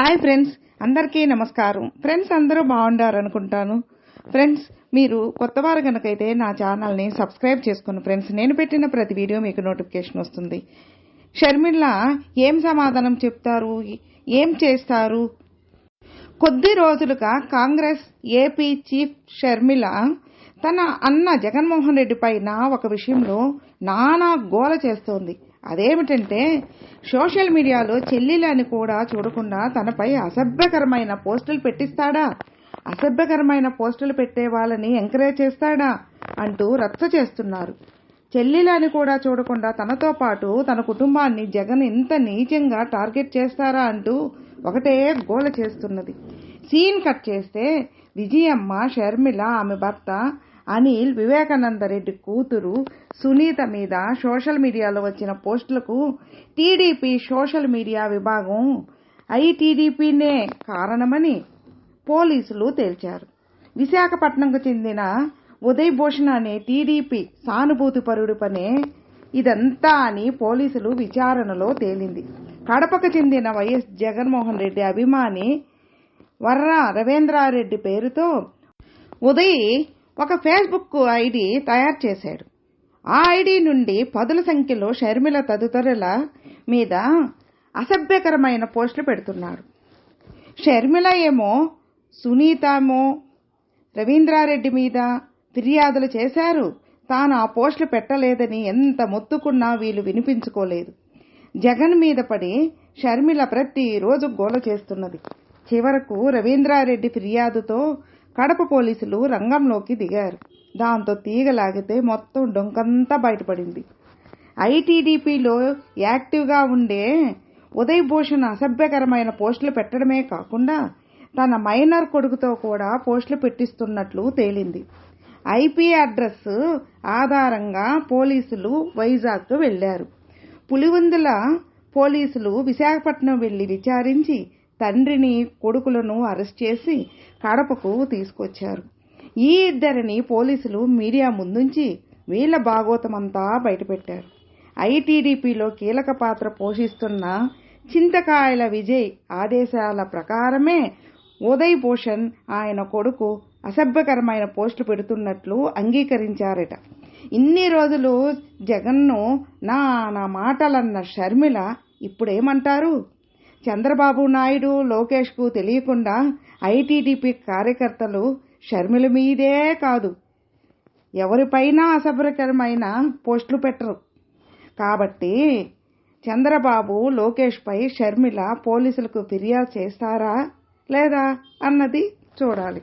Hi friends అందరికీ నమస్కారం. Friends అందరూ బాగుండారు అనుకుంటాను ఫ్రెండ్స్ మీరు కొత్త వారు కనుకైతే నా ఛానల్ని సబ్స్క్రైబ్ చేసుకుని ఫ్రెండ్స్ నేను పెట్టిన ప్రతి వీడియో మీకు నోటిఫికేషన్ వస్తుంది. షర్మిల ఏం సమాధానం చెప్తారు? ఏం చేస్తారు? కొద్ది రోజులుగా కాంగ్రెస్ ఏపీ చీఫ్ షర్మిల తన అన్న జగన్మోహన్ రెడ్డి పైన ఒక విషయంలో నానా గోల చేస్తోంది. అదేమిటంటే సోషల్ మీడియాలో చెల్లెలని కూడా చూడకుండా తనపై అసభ్యకరమైన పోస్టులు పెట్టిస్తాడా? అసభ్యకరమైన పోస్టులు పెట్టే వాళ్ళని ఎంకరేజ్ చేస్తాడా? అంటూ రచ్చ చేస్తున్నారు. చెల్లెలని కూడా చూడకుండా తనతో పాటు తన కుటుంబాన్ని జగన్ ఇంత నీచంగా టార్గెట్ చేస్తారా అంటూ ఒకటే గోల చేస్తున్నది. సీన్ కట్ చేస్తే విజయమ్మ షర్మిల ఆమె భర్త అనిల్ వివేకానంద రెడ్డి కూతురు సునీత మీద సోషల్ మీడియాలో వచ్చిన పోస్టులకు టీడీపీ సోషల్ మీడియా విభాగం ఐటీడీపీనే కారణమని పోలీసులు తేల్చారు. విశాఖపట్నంకు చెందిన ఉదయ్ భూషణ్ అనే టీడీపీ సానుభూతి పరుడు పనే ఇదంతా అని పోలీసులు విచారణలో తేలింది. కడపకు చెందిన వైఎస్ జగన్మోహన్ రెడ్డి అభిమాని వర్ర రవీంద్రారెడ్డి పేరుతో ఉదయ్ ఒక ఫేస్బుక్ ఐడి తయారు చేశాడు. ఆ ఐడి నుండి పదుల సంఖ్యలో షర్మిల తదితరుల మీద అసభ్యకరమైన పోస్టులు పెడుతున్నారు. షర్మిల ఏమో సునీతమో రవీంద్రారెడ్డి మీద ఫిర్యాదులు చేశారు. తాను ఆ పోస్టులు పెట్టలేదని ఎంత మొత్తుకున్నా వీళ్ళు వినిపించుకోలేదు. జగన్ మీద పడి షర్మిల ప్రతిరోజు గోల చేస్తున్నది. చివరకు రవీంద్రారెడ్డి ఫిర్యాదుతో కడప పోలీసులు రంగంలోకి దిగారు. దాంతో తీగలాగితే మొత్తం డొంకంతా బయటపడింది. ఐటీడీపీలో యాక్టివ్గా ఉండే ఉదయ్ భూషణ్ అసభ్యకరమైన పోస్టులు పెట్టడమే కాకుండా తన మైనర్ కొడుకుతో కూడా పోస్టులు పెట్టిస్తున్నట్లు తేలింది. ఐపీ అడ్రస్ ఆధారంగా పోలీసులు వైజాగ్కు వెళ్ళారు పులివెందుల పోలీసులు విశాఖపట్నం వెళ్ళి విచారించి తండ్రిని కొడుకులను అరెస్ట్ చేసి కడపకు తీసుకొచ్చారు. ఈ ఇద్దరిని పోలీసులు మీడియా ముందుంచి వీళ్ళ భాగోతమంతా బయటపెట్టారు. ఐటీడీపీలో కీలక పాత్ర పోషిస్తున్న చింతకాయల విజయ్ ఆదేశాల ప్రకారమే ఉదయ్ భూషణ్ ఆయన కొడుకు అసభ్యకరమైన పోస్టులు పెడుతున్నట్లు అంగీకరించారట. ఇన్ని రోజులు జగన్ను నా నా మాటలన్న షర్మిల ఇప్పుడేమంటారు? చంద్రబాబు నాయుడు లోకేష్కు తెలియకుండా ఐటీడీపీ కార్యకర్తలు షర్మిల మీదే కాదు. ఎవరిపైనా అసభ్యకరమైన పోస్టులు పెట్టరు. కాబట్టి చంద్రబాబు లోకేష్పై షర్మిల పోలీసులకు ఫిర్యాదు చేస్తారా లేదా అన్నది చూడాలి.